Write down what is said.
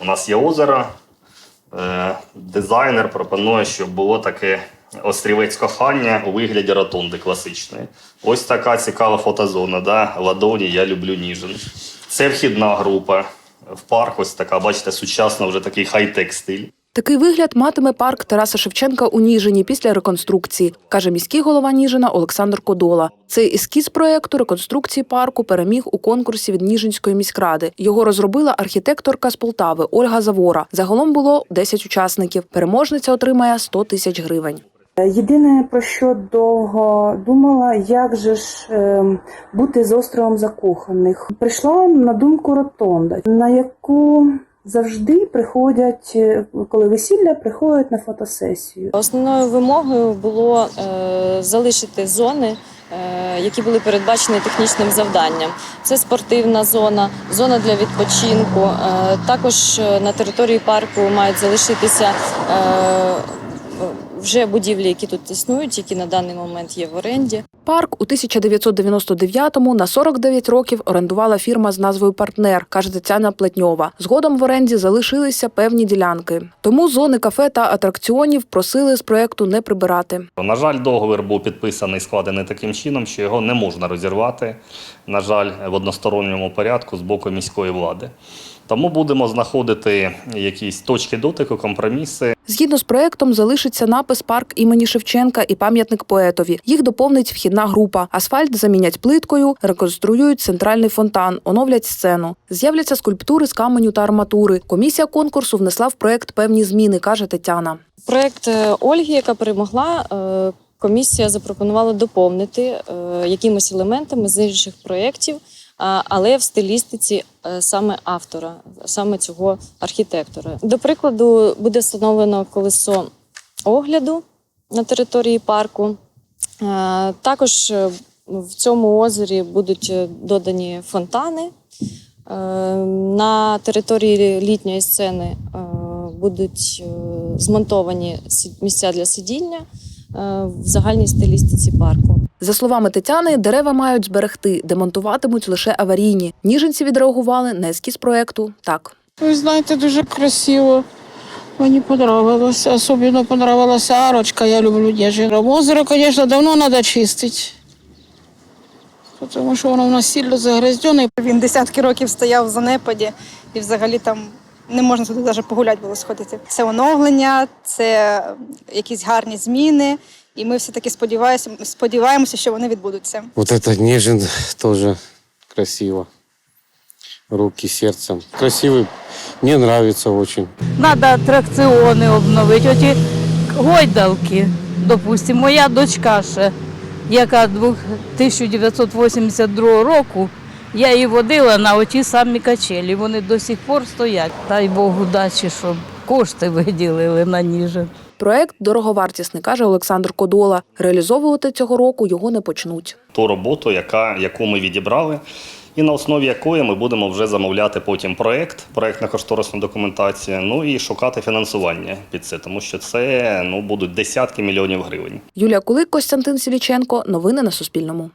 У нас є озеро. Е, Дизайнер пропонує, щоб було таке острівець кохання у вигляді ротунди класичної. Ось така цікава фотозона. Да? Ладоні, я люблю ніжен. Це вхідна група. В парк ось така, бачите, сучасно вже такий хай-тек стиль. Такий вигляд матиме парк Тараса Шевченка у Ніжині після реконструкції, каже міський голова Ніжина Олександр Кодола. Цей ескіз проекту реконструкції парку переміг у конкурсі від Ніжинської міськради. Його розробила архітекторка з Полтави Ольга Завора. Загалом було 10 учасників. Переможниця отримає 100 тисяч гривень. Єдине про що довго думала, як же ж ем, бути з островом закоханих. Прийшла на думку ротонда, на яку завжди приходять, е, коли весілля, приходять на фотосесію. Основною вимогою було е, залишити зони, е, які були передбачені технічним завданням. Це спортивна зона, зона для відпочинку. Е, також е, на території парку мають залишитися е, вже будівлі, які тут існують, які на даний момент є в оренді. Парк у 1999-му на 49 років орендувала фірма з назвою Партнер, каже Тетяна Плетньова. Згодом в оренді залишилися певні ділянки. Тому зони кафе та атракціонів просили з проекту не прибирати. На жаль, договір був підписаний, складений таким чином, що його не можна розірвати, на жаль, в односторонньому порядку з боку міської влади. Тому будемо знаходити якісь точки дотику, компроміси. Згідно з проектом, залишиться напис парк імені Шевченка і пам'ятник поетові. Їх доповнить вхідна група. Асфальт замінять плиткою, реконструюють центральний фонтан, оновлять сцену. З'являться скульптури з каменю та арматури. Комісія конкурсу внесла в проект певні зміни, каже Тетяна. Проект е, Ольги, яка перемогла, е, комісія запропонувала доповнити е, якимись елементами з інших проєктів, але в стилістиці е, саме автора, саме цього архітектора. До прикладу, буде встановлено колесо огляду на території парку. Е, Також е, в цьому озері будуть додані фонтани. На території літньої сцени будуть змонтовані місця для сидіння в загальній стилістиці парку. За словами Тетяни, дерева мають зберегти, демонтуватимуть лише аварійні. Ніженці відреагували на ескіз проекту так. Ви знаєте, дуже красиво. Мені подобалося. Особливо подобалася арочка, я люблю Ніжин. Озеро, звісно, давно треба чистити. Тому що воно у нас сильно загрязнене. Він десятки років стояв в занепаді, і взагалі там не можна туди навіть погуляти було сходити. Це оновлення, це якісь гарні зміни, і ми все-таки сподіваємося, сподіваємося, що вони відбудуться. Вот это Нежин тоже красиво. Руки сердцем. Красивый. Мне нравится очень. Надо атракціони обновити. Оті гойдалки, допустимо, моя дочка ще, яка 1982 року, я її водила на оті самі качелі. Вони до сих пор стоять. Дай Богу дачі, щоб кошти виділили на Ніжин. Проект дороговартісний, каже Олександр Кодола. Реалізовувати цього року його не почнуть. Ту роботу, яка, яку ми відібрали, і на основі якої ми будемо вже замовляти потім проект, проектно-кошторисну документацію, ну і шукати фінансування під це, тому що це ну, будуть десятки мільйонів гривень. Юлія Кулик, Костянтин Сіліченко. Новини на Суспільному.